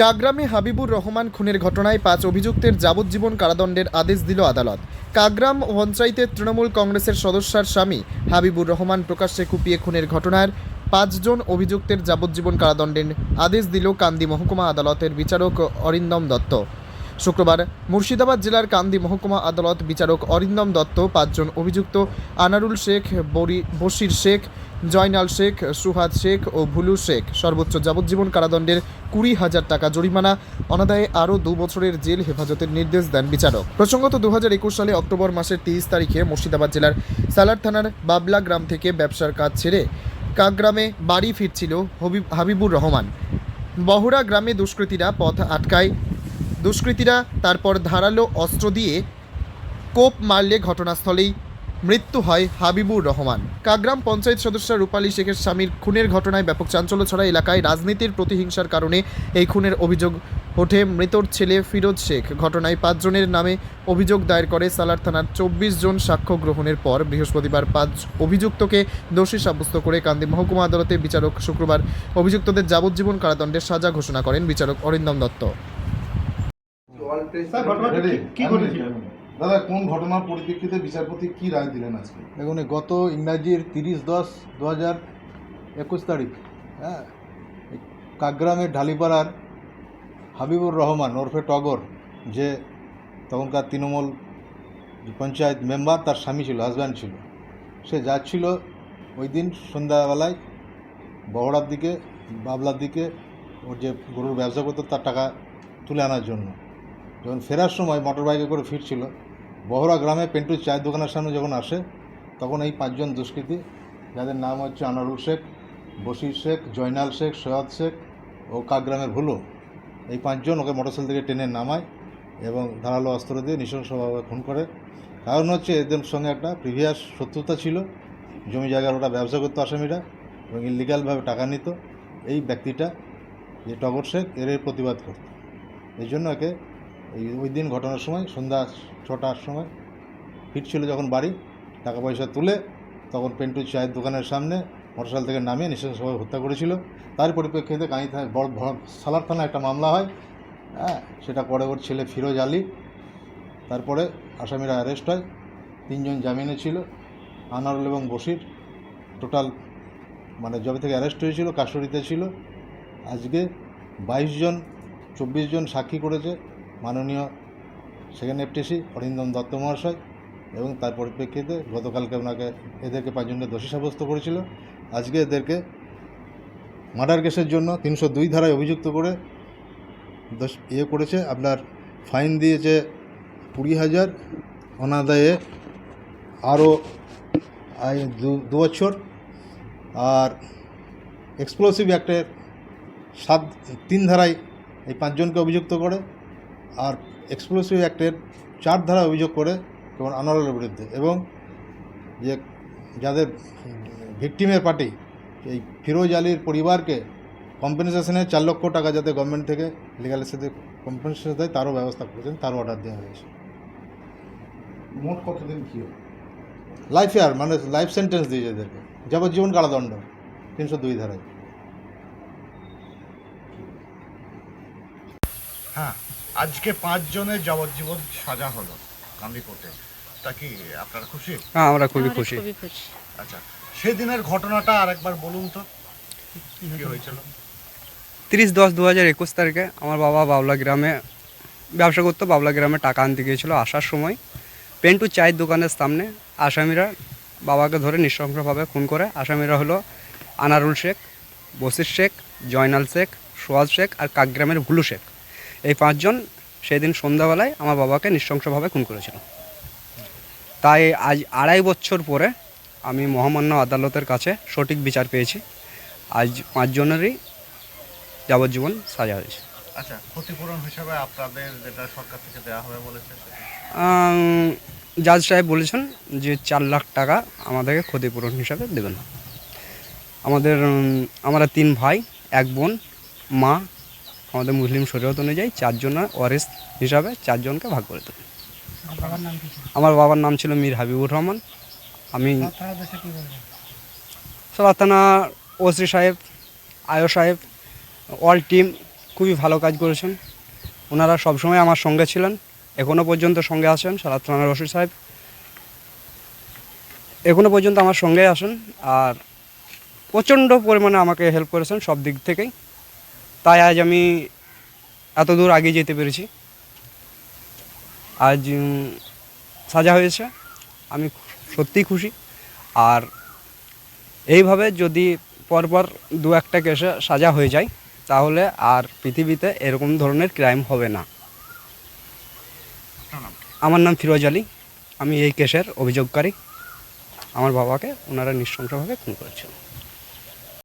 কাগ্রামে হাবিবুর রহমান খুনের ঘটনায় পাঁচ অভিযুক্তের যাবজ্জীবন কারাদণ্ডের আদেশ দিল আদালত। কাগ্রাম পঞ্চায়েতের তৃণমূল কংগ্রেসের সদস্যার স্বামী হাবিবুর রহমান প্রকাশ্যে কুপিয়ে খুনের ঘটনার পাঁচজন অভিযুক্তের যাবজ্জীবন কারাদণ্ডের আদেশ দিল কান্দি মহকুমা আদালতের বিচারক অরিন্দম দত্ত। শুক্রবার মুর্শিদাবাদ জেলার কান্দি মহকুমা আদালত বিচারক অরিন্দম দত্ত, পাঁচজন অভিযুক্ত আনারুল শেখ, বরি বশির শেখ জয়নাল শেখ, সুহাদ শেখ ও ভুলু শেখ সর্বোচ্চ যাবজ্জীবন কারাদণ্ডের কুড়ি হাজার টাকা জরিমানা। অনাদায়ে আরও দু বছরের জেল হেফাজতের নির্দেশ দেন বিচারক। প্রসঙ্গত দু হাজার একুশ সালে অক্টোবর মাসের তেইশ তারিখে মুর্শিদাবাদ জেলার সালার থানার বাবলা গ্রাম থেকে ব্যবসার কাজ ছেড়ে কাকগ্রামে বাড়ি ফিরছিল হবিব হাবিবুর রহমান। বহরা গ্রামে দুষ্কৃতীরা পথ আটকায়। দুষ্কৃতীরা তারপর ধারালো অস্ত্র দিয়ে কোপ মারলে ঘটনাস্থলেই মৃত্যু হয় হাবিবুর রহমান। কাগ্রাম পঞ্চায়েত সদস্য রূপালী শেখের স্বামীর খুনের ঘটনায় ব্যাপক চাঞ্চল্য ছড়া এলাকায় রাজনীতির প্রতিহিংসার কারণে এই খুনের অভিযোগ ওঠে মৃতর ছেলে ফিরোজ শেখ। ঘটনায় পাঁচজনের নামে অভিযোগ দায়ের করে সালার থানার চব্বিশ জন সাক্ষ্য গ্রহণের পর বৃহস্পতিবার পাঁচ অভিযুক্তকে দোষী সাব্যস্ত করে কান্দি মহকুমা আদালতে বিচারক শুক্রবার অভিযুক্তদের যাবজ্জীবন কারাদণ্ডের সাজা ঘোষণা করেন বিচারক অরিন্দম দত্ত। দাদা, কোন ঘটনার পরিপ্রেক্ষিতে বিচারপতি কি রায় দিলেন আজকে? দেখুন গত ইংরাজির তিরিশ দশ দু হাজার একুশ তারিখ হ্যাঁ এই কাগ্রামের ঢালিপাড়ার হাবিবুর রহমান ওরফে টগর, যে তখনকার তৃণমূল পঞ্চায়েত মেম্বার, তার স্বামী ছিল হাজব্যান্ড ছিল। সে যাচ্ছিল ওই দিন সন্ধ্যাবেলায় বহড়ার দিকে, বাবলার দিকে, ওর যে গরুর ব্যবসা করতো, তার টাকা তুলে আনার জন্য। যখন ফেরার সময় মোটর বাইকে করে ফিরছিল, বহরা গ্রামে পেন্টুর চায়ের দোকানের সামনে যখন আসে, তখন এই পাঁচজন দুষ্কৃতী, যাদের নাম হচ্ছে আনারুল শেখ, বশির শেখ, জয়নাল শেখ, সৈয়দ শেখ ও কাকগ্রামের ভুলো, এই পাঁচজন ওকে মোটরসাইকেল থেকে টেনে নামায় এবং ধারালো অস্ত্র দিয়ে নৃশংসভাবে খুন করে। কারণ হচ্ছে এদের সঙ্গে একটা প্রিভিয়াস শত্রুতা ছিল, জমি জায়গার ওটা ব্যবসা করতো আসামিরা এবং ইলিগালভাবে টাকা নিত। এই ব্যক্তিটা, যে টগর শেখ, এর প্রতিবাদ করত। এই জন্য একে এই ওই দিন ঘটনার সময়, সন্ধ্যা ছটার সময় ফিরছিল যখন বাড়ি, টাকা পয়সা তুলে তখন পেন্টু চায়ের দোকানের সামনে মোটরসাইকেল থেকে নামিয়ে নৃশংসভাবে হত্যা করেছিল। তার পরিপ্রেক্ষিতে কাঁদি থানায় বড় সালার থানায় একটা মামলা হয়। হ্যাঁ সেটা পরে ওর ছেলে ফিরোজ আলী। তারপরে আসামিরা অ্যারেস্ট হয়। তিনজন জামিনে ছিল আনারুল এবং বসির টোটাল মানে যবে থেকে অ্যারেস্ট হয়েছিল কাস্টডিতে ছিল। আজকে বাইশ জন, চব্বিশ জন সাক্ষী করেছে। মাননীয় সেকেন্ড এফটিসি অরিন্দম দত্ত মহাশয় এবং তার পরিপ্রেক্ষিতে গতকালকে ওনাকে এদেরকে পাঁচজনকে দোষী সাব্যস্ত করেছিল। আজকে এদেরকে মার্ডার কেসের জন্য তিনশো দুই ধারায় অভিযুক্ত করে ইয়ে করেছে। আপনার ফাইন দিয়েছে কুড়ি হাজার। অনাদায়ে আরও দু বছর। আর এক্সপ্লোসিভ অ্যাক্টের সাত, তিন ধারায় এই পাঁচজনকে অভিযুক্ত করে। আর এক্সপ্লোসিভ অ্যাক্টের চার ধারা অভিযোগ করে যেমন আনোয়ারের বিরুদ্ধে এবং যে যাদের ভিকটিমের পার্টি এই ফিরোজ আলীর পরিবারকে কম্পেনসেশনে চার লক্ষ টাকা যাতে গভর্নমেন্ট থেকে লিগালের সাথে কম্পেনসেশন দেয় তারও ব্যবস্থা করেছেন তারও অর্ডার দেওয়া হয়েছে। মোট কতদিন কি? লাইফ ইয়ার মানে লাইফ সেন্টেন্স দিয়েছে এদেরকে। যাবজ্জীবন কারাদণ্ড তিনশো দুই ধারায়। হ্যাঁ। আজকে পাঁচ জনের যাবজ্জীবন সাজা হলো কান্দি কোর্টে। তা কি আপনারা খুশি? হ্যাঁ আমরা খুবই খুশি। খুবই খুশি। আচ্ছা সেদিনের ঘটনাটা আরেকবার বলুন তো। কি হয়েছিল? তিরিশ দশ দু হাজার একুশ তারিখে আমার বাবা বাবলা গ্রামে ব্যবসা করতো বাবলা গ্রামে টাকা আনতে গিয়েছিল আসার সময়। পেন্টু চায়ের দোকানের সামনে আসামিরা বাবাকে ধরে নৃশংসভাবে খুন করে। আসামিরা হলো আনারুল শেখ বসির শেখ জয়নাল শেখ সোয়াজ শেখ আর কাকগ্রামের ভুলু শেখ। এই পাঁচজন সেদিন সন্ধ্যাবেলায় আমার বাবাকে নৃশংসভাবে খুন করেছিল। তাই আজ আড়াই বছর পরে আমি মহামান্য আদালতের কাছে সঠিক বিচার পেয়েছি। আজ পাঁচজনেরই যাবজ্জীবন সাজা হয়েছে। আচ্ছা ক্ষতিপূরণ হিসাবে আপনাদের যেটা সরকার থেকে দেওয়া হবে বলেছে জাজ সাহেব বলেছেন যে চার লাখ টাকা আমাদেরকে ক্ষতিপূরণ হিসাবে দেবেন আমাদের আমরা তিন ভাই এক বোন মা আমাদের মুসলিম শরীয়ত অনুযায়ী চারজন ওয়ারিস হিসাবে চারজনকে ভাগ করে দেবেন আমার বাবার নাম ছিল মীর হাবিবুর রহমান। আমি সালার থানা ওসি সাহেব আয়ো সাহেব অল টিম খুবই ভালো কাজ করেছেন। ওনারা সবসময় আমার সঙ্গে ছিলেন এখনও পর্যন্ত সঙ্গে আছেন সারাত থানার রশিদ সাহেব। এখনও পর্যন্ত আমার সঙ্গে আসেন আর প্রচণ্ড পরিমাণে আমাকে হেল্প করেছেন সব দিক থেকেই। তাই আজ আমি এত দূর আগে যেতে পেরেছি। আজ সাজা হয়েছে, আমি সত্যিই খুশি। আর এইভাবে যদি পরপর দু একটা কেসে সাজা হয়ে যায়, তাহলে আর পৃথিবীতে এরকম ধরনের ক্রাইম হবে না? আমার নাম ফিরোজ আলী, আমি এই কেসের অভিযোগকারী। আমার বাবাকে ওনারা নৃশংসভাবে খুন করেছেন।